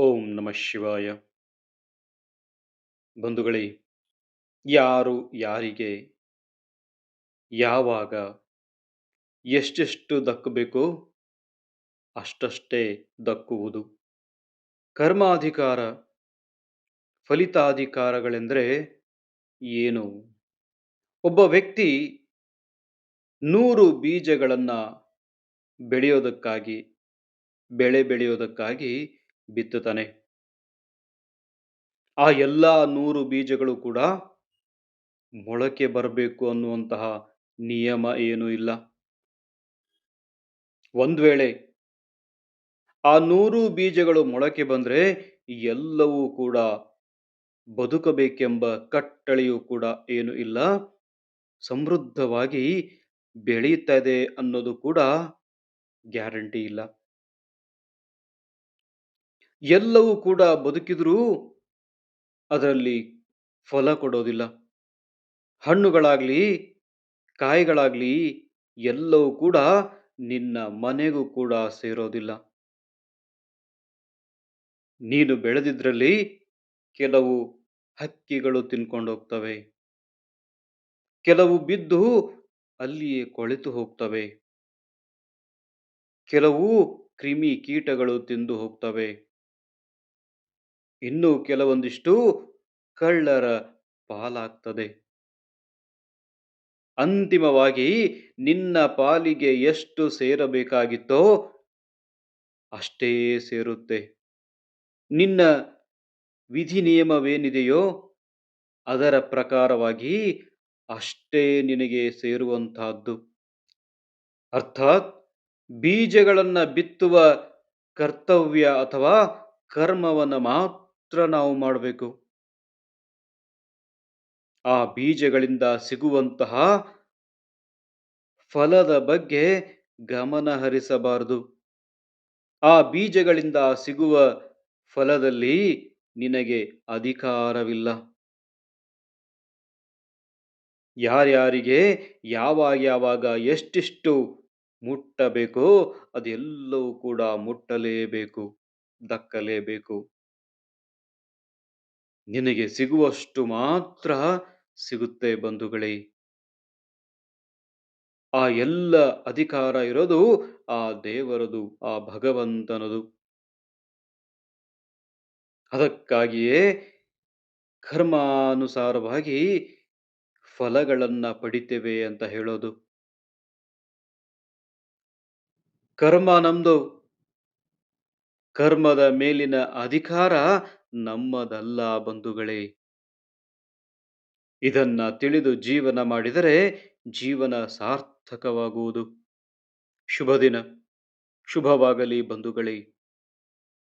ಓಂ ನಮಃ ಶಿವಾಯ. ಬಂಧುಗಳೇ, ಯಾರು ಯಾರಿಗೆ ಯಾವಾಗ ಎಷ್ಟೆಷ್ಟು ದಕ್ಕಬೇಕೋ ಅಷ್ಟಷ್ಟೇ ದಕ್ಕುವುದು. ಕರ್ಮಾಧಿಕಾರ, ಫಲಿತಾಧಿಕಾರಗಳೆಂದರೆ ಏನು? ಒಬ್ಬ ವ್ಯಕ್ತಿ ನೂರು ಬೀಜಗಳನ್ನು ಬೆಳೆಯೋದಕ್ಕಾಗಿ, ಬೆಳೆ ಬೆಳೆಯೋದಕ್ಕಾಗಿ ಬಿತ್ತುತ್ತಾನೆ. ಆ ಎಲ್ಲ ನೂರು ಬೀಜಗಳು ಕೂಡ ಮೊಳಕೆ ಬರಬೇಕು ಅನ್ನುವಂತಹ ನಿಯಮ ಏನೂ ಇಲ್ಲ. ಒಂದು ವೇಳೆ ಆ ನೂರು ಬೀಜಗಳು ಮೊಳಕೆ ಬಂದರೆ ಎಲ್ಲವೂ ಕೂಡ ಬದುಕಬೇಕೆಂಬ ಕಟ್ಟಳೆಯೂ ಕೂಡ ಏನು ಇಲ್ಲ. ಸಮೃದ್ಧವಾಗಿ ಬೆಳೆಯುತ್ತದೆ ಅನ್ನೋದು ಕೂಡ ಗ್ಯಾರಂಟಿ ಇಲ್ಲ. ಎಲ್ಲವೂ ಕೂಡ ಬದುಕಿದರೂ ಅದರಲ್ಲಿ ಫಲ ಕೊಡೋದಿಲ್ಲ. ಹಣ್ಣುಗಳಾಗಲಿ, ಕಾಯಿಗಳಾಗಲಿ ಎಲ್ಲವೂ ಕೂಡ ನಿನ್ನ ಮನೆಗೂ ಕೂಡ ಸೇರೋದಿಲ್ಲ. ನೀನು ಬೆಳೆದಿದ್ರಲ್ಲಿ ಕೆಲವು ಹಕ್ಕಿಗಳು ತಿನ್ಕೊಂಡು ಹೋಗ್ತವೆ. ಕೆಲವು ಬಿದ್ದು ಅಲ್ಲಿಯೇ ಕೊಳೆತು ಹೋಗ್ತವೆ. ಕೆಲವು ಕ್ರಿಮಿ ಕೀಟಗಳು ತಿಂದು ಹೋಗ್ತವೆ. ಇನ್ನು ಕೆಲವೊಂದಿಷ್ಟು ಕಳ್ಳರ ಪಾಲಾಗ್ತದೆ. ಅಂತಿಮವಾಗಿ ನಿನ್ನ ಪಾಲಿಗೆ ಎಷ್ಟು ಸೇರಬೇಕಾಗಿತ್ತೋ ಅಷ್ಟೇ ಸೇರುತ್ತೆ. ನಿನ್ನ ವಿಧಿ ನಿಯಮವೇನಿದೆಯೋ ಅದರ ಪ್ರಕಾರವಾಗಿ ಅಷ್ಟೇ ನಿನಗೆ ಸೇರುವಂತಹದ್ದು ಅರ್ಥಾತ್ ಬೀಜಗಳನ್ನು ಬಿತ್ತುವ ಕರ್ತವ್ಯ ಅಥವಾ ಕರ್ಮವನ್ನು ಮಾತ್ರ ನಾವು ಮಾಡಬೇಕು. ಆ ಬೀಜಗಳಿಂದ ಸಿಗುವಂತಹ ಫಲದ ಬಗ್ಗೆ ಗಮನ ಹರಿಸಬಾರದು. ಆ ಬೀಜಗಳಿಂದ ಸಿಗುವ ಫಲದಲ್ಲಿ ನಿನಗೆ ಅಧಿಕಾರವಿಲ್ಲ. ಯಾರ್ಯಾರಿಗೆ ಯಾವಾಗ ಯಾವಾಗ ಎಷ್ಟಿಷ್ಟು ಮುಟ್ಟಬೇಕೋ ಅದೆಲ್ಲವೂ ಕೂಡ ಮುಟ್ಟಲೇಬೇಕು, ದಕ್ಕಲೇಬೇಕು. ನಿನಗೆ ಸಿಗುವಷ್ಟು ಮಾತ್ರ ಸಿಗುತ್ತೆ ಬಂಧುಗಳೇ. ಆ ಎಲ್ಲ ಅಧಿಕಾರ ಇರೋದು ಆ ದೇವರದು, ಆ ಭಗವಂತನದು. ಅದಕ್ಕಾಗಿಯೇ ಕರ್ಮಾನುಸಾರವಾಗಿ ಫಲಗಳನ್ನ ಪಡಿತೇವೆ ಅಂತ ಹೇಳೋದು. ಕರ್ಮ ನಮ್ದು. ಕರ್ಮದ ಮೇಲಿನ ಅಧಿಕಾರ ನಮ್ಮದಲ್ಲ ಬಂಧುಗಳೇ. ಇದನ್ನ ತಿಳಿದು ಜೀವನ ಮಾಡಿದರೆ ಜೀವನ ಸಾರ್ಥಕವಾಗುವುದು. ಶುಭ ದಿನ ಶುಭವಾಗಲಿ ಬಂಧುಗಳೇ.